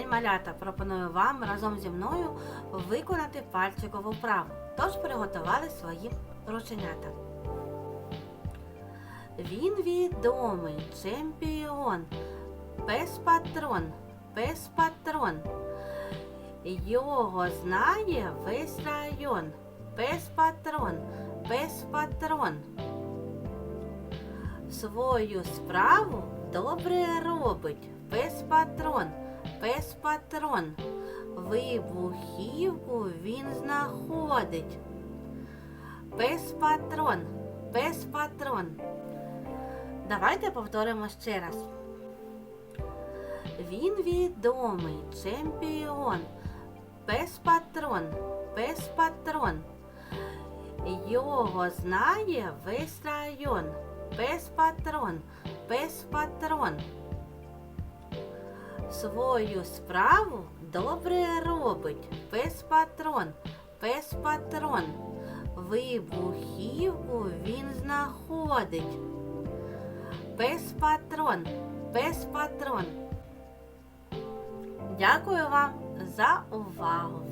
Малята пропоную вам разом зі мною виконати пальчикову вправу. Тож приготували свої рученята. Він відомий чемпіон, пес патрон, пес патрон. Його знає весь район. Пес патрон, пес патрон. Свою справу добре робить. Пес патрон, пес патрон. Вибухівку він знаходить. Пес патрон, пес патрон. Давайте повторимо ще раз. Він відомий чемпіон. Пес патрон, пес патрон. Його знає весь район. Пес патрон, пес патрон. Свою справу добре робить. Пес патрон, пес патрон. Вибухівку він знаходить. Пес патрон, пес патрон. Дякую вам за увагу!